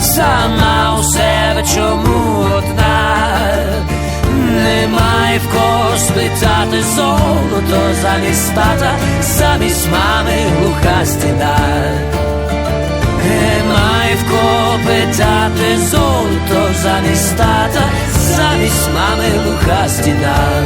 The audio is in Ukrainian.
сама у себе чому одна, немає в кого спитати золото замість тата, замість мами глуха стіна. Немає в кого питати золото замість тата, замість мами глуха стіна.